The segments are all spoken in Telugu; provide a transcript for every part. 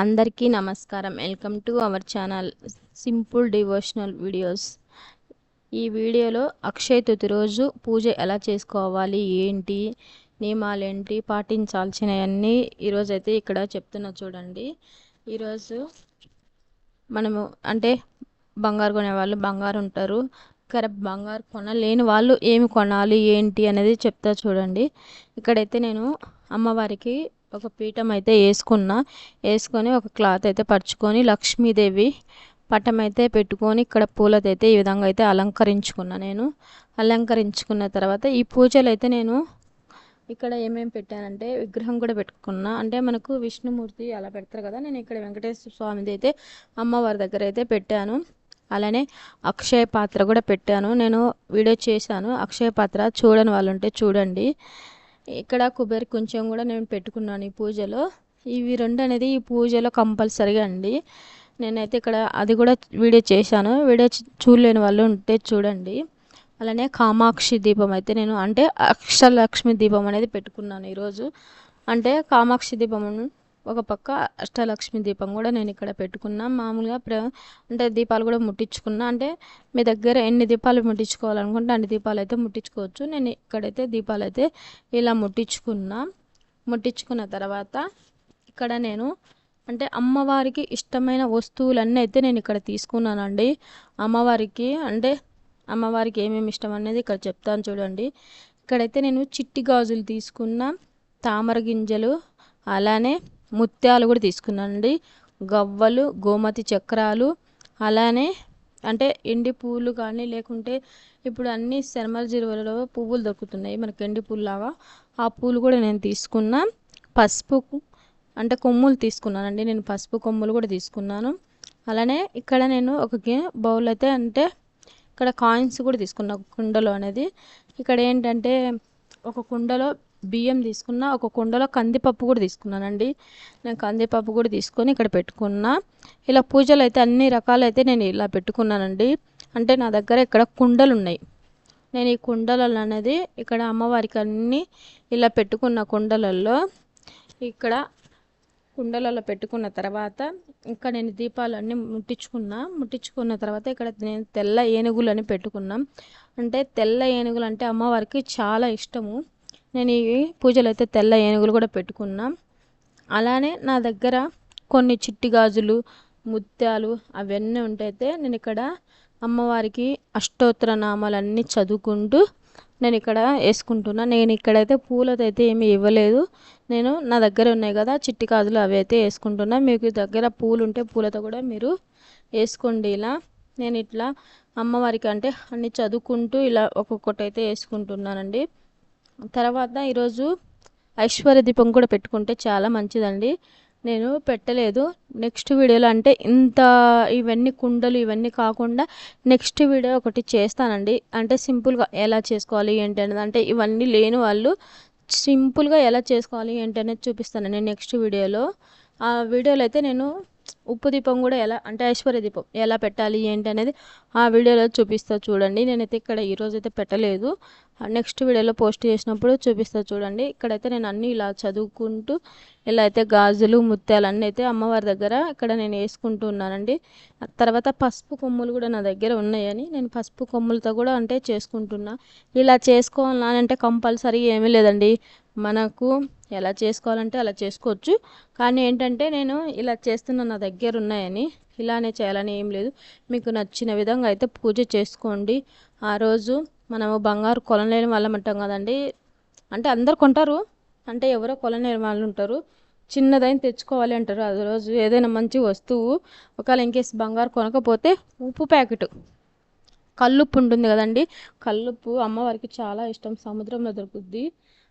అందరికీ నమస్కారం. Welcome to our channel simple devotional videos ఈ వీడియోలో అక్షయ తృతి రోజు పూజ ఎలా చేసుకోవాలి ఏంటి నియమాలేంటి పాటించాల్సినవన్నీ ఈరోజు అయితే ఇక్కడ చెప్తున్నా చూడండి. ఈరోజు మనము అంటే బంగారు కొనేవాళ్ళు బంగారు ఉంటారు. ఇక్కడ బంగారు కొనలేని వాళ్ళు ఏమి కొనాలి ఏంటి అనేది చెప్తా చూడండి. ఇక్కడైతే నేను అమ్మవారికి ఒక పీఠం అయితే వేసుకున్న. వేసుకొని ఒక క్లాత్ అయితే పరుచుకొని లక్ష్మీదేవి పటం అయితే పెట్టుకొని ఇక్కడ పూలతో అయితే ఈ విధంగా అయితే అలంకరించుకున్నా నేను. అలంకరించుకున్న తర్వాత ఈ పూజలు అయితే నేను ఇక్కడ ఏమేమి పెట్టానంటే విగ్రహం కూడా పెట్టుకున్నా. అంటే మనకు విష్ణుమూర్తి అలా పెడతారు కదా నేను ఇక్కడ వెంకటేశ్వర స్వామిది అయితే అమ్మవారి దగ్గర అయితే పెట్టాను. అలానే అక్షయ పాత్ర కూడా పెట్టాను. నేను వీడియో చేశాను. అక్షయ పాత్ర చూడని వాళ్ళు ఉంటే చూడండి. ఇక్కడ కుబేర్ కొంచెం కూడా నేను పెట్టుకున్నాను ఈ పూజలో. ఇవి రెండు అనేది ఈ పూజలో కంపల్సరీగా అండి. నేనైతే ఇక్కడ అది కూడా వీడియో చేశాను. వీడియో చూడలేని వాళ్ళు ఉంటే చూడండి. అలానే కామాక్షి దీపం అయితే నేను అంటే అక్షలక్ష్మి దీపం అనేది పెట్టుకున్నాను ఈరోజు. అంటే కామాక్షి దీపం ఒక పక్క అష్టలక్ష్మి దీపం కూడా నేను ఇక్కడ పెట్టుకున్నా. మామూలుగా ప్ర అంటే దీపాలు కూడా ముట్టించుకున్నా. అంటే మీ దగ్గర ఎన్ని దీపాలు ముట్టించుకోవాలనుకుంటే అన్ని దీపాలు అయితే ముట్టించుకోవచ్చు. నేను ఇక్కడైతే దీపాలు అయితే ఇలా ముట్టించుకున్నా. ముట్టించుకున్న తర్వాత ఇక్కడ నేను అంటే అమ్మవారికి ఇష్టమైన వస్తువులన్నీ అయితే నేను ఇక్కడ తీసుకున్నానండి. అమ్మవారికి అంటే అమ్మవారికి ఏమేమి ఇష్టం అనేది ఇక్కడ చెప్తాను చూడండి. ఇక్కడైతే నేను చిట్టి గాజులు తీసుకున్న. తామర గింజలు అలానే ముత్యాలు కూడా తీసుకున్నానండి. గవ్వలు గోమతి చక్రాలు అలానే అంటే ఎండి పువ్వులు కానీ లేకుంటే ఇప్పుడు అన్ని శర్మల జిరువలలో పువ్వులు దొరుకుతున్నాయి. మనకి ఎండి పువ్వులాగా ఆ పూలు కూడా నేను తీసుకున్నా. పసుపు అంటే కొమ్ములు తీసుకున్నానండి. నేను పసుపు కొమ్ములు కూడా తీసుకున్నాను. అలానే ఇక్కడ నేను ఒక బౌల్ అయితే అంటే ఇక్కడ కాయిన్స్ కూడా తీసుకున్నా. కుండలో అనేది. ఇక్కడ ఏంటంటే ఒక కుండలో బియ్యం తీసుకున్న ఒక కుండలో కందిపప్పు కూడా తీసుకున్నానండి. నేను కందిపప్పు కూడా తీసుకొని ఇక్కడ పెట్టుకున్నా. ఇలా పూజలు అయితే అన్ని రకాలు అయితే నేను ఇలా పెట్టుకున్నానండి. అంటే నా దగ్గర ఇక్కడ కుండలు ఉన్నాయి నేను ఈ కుండలలో అనేది ఇక్కడ అమ్మవారికి అన్నీ ఇలా పెట్టుకున్న కుండలలో ఇక్కడ కుండలలో పెట్టుకున్న తర్వాత ఇంకా నేను దీపాలు అన్నీ ముట్టించుకున్నా. ముట్టించుకున్న తర్వాత ఇక్కడ నేను తెల్ల ఏనుగులు అని పెట్టుకున్నాం. అంటే తెల్ల ఏనుగులు అంటే అమ్మవారికి చాలా ఇష్టము. నేను ఈ పూజలు అయితే తెల్ల ఏనుగులు కూడా పెట్టుకున్నా. అలానే నా దగ్గర కొన్ని చిట్టి గాజులు ముత్యాలు అవన్నీ ఉంటైతే నేను ఇక్కడ అమ్మవారికి అష్టోత్తర నామాలన్నీ చదువుకుంటూ నేను ఇక్కడ వేసుకుంటున్నా. నేను ఇక్కడైతే పూలతో అయితే ఏమీ ఇవ్వలేదు. నేను నా దగ్గర ఉన్నాయి కదా చిట్టి గాజులు అవి అయితే వేసుకుంటున్నా. మీకు దగ్గర పూలు ఉంటే పూలతో కూడా మీరు వేసుకోండి ఇలా. నేను ఇట్లా అమ్మవారికి అంటే అన్ని చదువుకుంటూ ఇలా ఒక్కొక్కటి అయితే వేసుకుంటున్నానండి. తర్వాత ఈరోజు ఐశ్వర్య దీపం కూడా పెట్టుకుంటే చాలా మంచిదండి. నేను పెట్టలేదు. నెక్స్ట్ వీడియోలో అంటే ఇంత ఇవన్నీ కుండలు ఇవన్నీ కాకుండా నెక్స్ట్ వీడియో ఒకటి చేస్తానండి. అంటే సింపుల్గా ఎలా చేసుకోవాలి ఏంటి అనేది అంటే ఇవన్నీ లేని వాళ్ళు సింపుల్గా ఎలా చేసుకోవాలి ఏంటి అనేది చూపిస్తాను నేను నెక్స్ట్ వీడియోలో. ఆ వీడియోలో అయితే నేను ఉప్పు దీపం కూడా ఎలా అంటే ఐశ్వర్య దీపం ఎలా పెట్టాలి ఏంటి అనేది ఆ వీడియోలో చూపిస్తా చూడండి. నేనైతే ఇక్కడ ఈరోజు అయితే పెట్టలేదు. నెక్స్ట్ వీడియోలో పోస్ట్ చేసినప్పుడు చూపిస్తా చూడండి. ఇక్కడైతే నేను అన్నీ ఇలా చదువుకుంటూ ఇలా అయితే గాజులు ముత్యాలు అన్నీ అయితే అమ్మవారి దగ్గర ఇక్కడ నేను వేసుకుంటున్నానండి తర్వాత పసుపు కొమ్ములు కూడా నా దగ్గర ఉన్నాయని నేను పసుపు కొమ్ములతో కూడా అంటే చేసుకుంటున్నా. ఇలా చేసుకోవాలంటే కంపల్సరీ ఏమీ లేదండి. మనకు ఎలా చేసుకోవాలంటే అలా చేసుకోవచ్చు. కానీ ఏంటంటే నేను ఇలా చేస్తున్న నా దగ్గర ఉన్నాయని ఇలానే చేయాలని ఏం లేదు. మీకు నచ్చిన విధంగా అయితే పూజ చేసుకోండి. ఆ రోజు మనము బంగారు కొనలేని వాళ్ళం అంటాం కదండి. అంటే అందరు కొంటారు. అంటే ఎవరో కొనలేని వాళ్ళు ఉంటారు. చిన్నదైన తెచ్చుకోవాలి అంటారు. అది రోజు ఏదైనా మంచి వస్తువు. ఒకవేళ ఇంకేసి బంగారు కొనకపోతే ఉప్పు ప్యాకెట్. కల్లుప్పు ఉంటుంది కదండి. కల్లుప్పు అమ్మవారికి చాలా ఇష్టం. సముద్రంలో దొరుకుద్ది.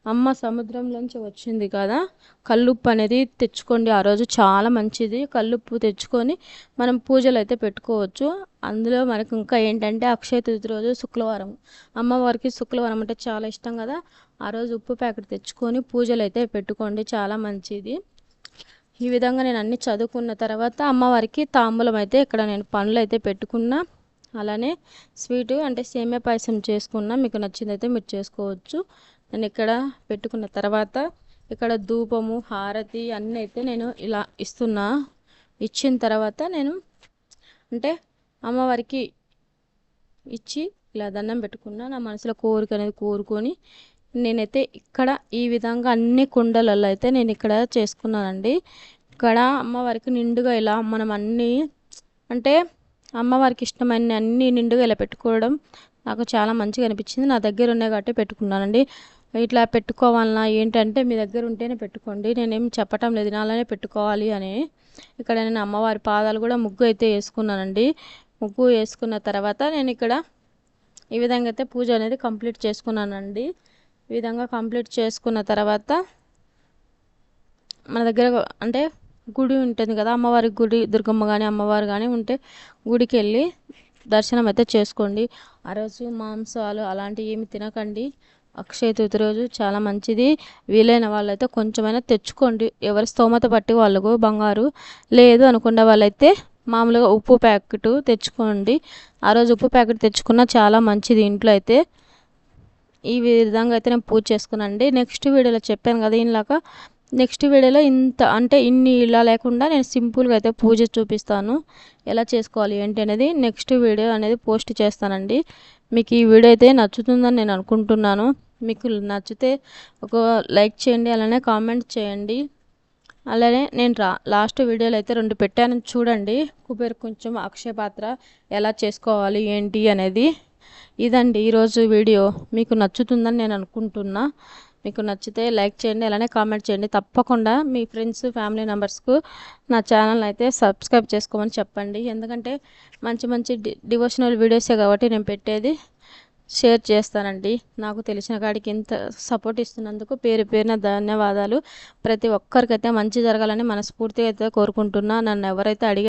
అమ్మ సముద్రంలోంచి వచ్చింది కదా. కల్లుప్పు అనేది తెచ్చుకోండి. ఆ రోజు చాలా మంచిది. కల్లుప్పు తెచ్చుకొని మనం పూజలు అయితే పెట్టుకోవచ్చు. అందులో మనకు ఇంకా ఏంటంటే అక్షయ తృతీయ రోజు శుక్రవారం అమ్మవారికి శుక్రవారం అంటే చాలా ఇష్టం కదా. ఆ రోజు ఉప్పు ప్యాకెట్ తెచ్చుకొని పూజలు అయితే పెట్టుకోండి. చాలా మంచిది. ఈ విధంగా నేను అన్ని చదువుకున్న తర్వాత అమ్మవారికి తాంబూలం అయితే ఇక్కడ నేను పనులు అయితే పెట్టుకున్నా. అలానే స్వీటు అంటే సేమియా పాయసం చేసుకున్నా మీకు నచ్చిందైతే మీరు చేసుకోవచ్చు. నేను ఇక్కడ పెట్టుకున్న తర్వాత ఇక్కడ ధూపము హారతి అన్నీ అయితే నేను ఇలా ఇస్తున్నా. ఇచ్చిన తర్వాత నేను అంటే అమ్మవారికి ఇచ్చి ఇలా దండం పెట్టుకున్నా. నా మనసులో కోరిక అనేది కోరుకొని నేనైతే ఇక్కడ ఈ విధంగా అన్ని కుండలలో అయితే నేను ఇక్కడ చేసుకున్నానండి. ఇక్కడ అమ్మవారికి నిండుగా ఇలా మనం అన్నీ అంటే అమ్మవారికి ఇష్టమైన అన్ని నిండుగా ఇలా పెట్టుకోవడం నాకు చాలా మంచిగా అనిపించింది. నా దగ్గర ఉన్నాయి కాబట్టి పెట్టుకున్నానండి. ఇట్లా పెట్టుకోవాలన్నా ఏంటంటే మీ దగ్గర ఉంటేనే పెట్టుకోండి. నేనేం చెప్పటం లేదు. నాలానే పెట్టుకోవాలి అని. ఇక్కడ నేను అమ్మవారి పాదాలు కూడా ముగ్గు అయితే వేసుకున్నానండి. ముగ్గు వేసుకున్న తర్వాత నేను ఇక్కడ ఈ విధంగా అయితే పూజ అనేది కంప్లీట్ చేసుకున్నానండి. ఈ విధంగా కంప్లీట్ చేసుకున్న తర్వాత మన దగ్గర అంటే గుడి ఉంటుంది కదా అమ్మవారి గుడి దుర్గమ్మ కానీ అమ్మవారు కానీ ఉంటే గుడికి వెళ్ళి దర్శనం అయితే చేసుకోండి. ఆ రోజు మాంసాలు అలాంటివి ఏమి తినకండి. అక్షయ తృతి రోజు చాలా మంచిది. వీలైన వాళ్ళైతే కొంచెమైనా తెచ్చుకోండి. ఎవరి స్తోమత పట్టి వాళ్ళకు బంగారు లేదు అనుకున్న వాళ్ళైతే మామూలుగా ఉప్పు ప్యాకెట్ తెచ్చుకోండి. ఆ రోజు ఉప్పు ప్యాకెట్ తెచ్చుకున్న చాలా మంచిది ఇంట్లో అయితే. ఈ విధంగా అయితే నేను పూజ చేసుకున్నానండి. నెక్స్ట్ వీడియోలో చెప్పాను కదా ఇలాగా నెక్స్ట్ వీడియోలో ఇంత అంటే ఇన్ని ఇలా లేకుండా నేను సింపుల్గా అయితే పూజ చూపిస్తాను. ఎలా చేసుకోవాలి ఏంటి అనేది నెక్స్ట్ వీడియో అనేది పోస్ట్ చేస్తానండి. మీకు ఈ వీడియో అయితే నచ్చుతుందని నేను అనుకుంటున్నాను. మీకు నచ్చితే ఒక లైక్ చేయండి అలానే కామెంట్ చేయండి. అలానే నేను రా లాస్ట్ వీడియోలో అయితే రెండు పెట్టాను చూడండి. కుబేర్ కొంచెం అక్షయ పాత్ర ఎలా చేసుకోవాలి ఏంటి అనేది. ఇదండి ఈరోజు వీడియో. మీకు నచ్చుతుందని నేను అనుకుంటున్నా. మీకు నచ్చితే లైక్ చేయండి అలానే కామెంట్ చేయండి. తప్పకుండా మీ ఫ్రెండ్స్ ఫ్యామిలీ మెంబర్స్కు నా ఛానల్ అయితే సబ్స్క్రైబ్ చేసుకోమని చెప్పండి. ఎందుకంటే మంచి మంచి డి డివోషనల్ వీడియోసే కాబట్టి నేను పెట్టేది షేర్ చేస్తానండి. నాకు తెలిసిన కాడికి ఇంత సపోర్ట్ ఇస్తున్నందుకు పేరు పేరున ధన్యవాదాలు. ప్రతి ఒక్కరికైతే మంచి జరగాలని మనస్ఫూర్తిగా అయితే కోరుకుంటున్నా. నన్ను ఎవరైతే అడిగి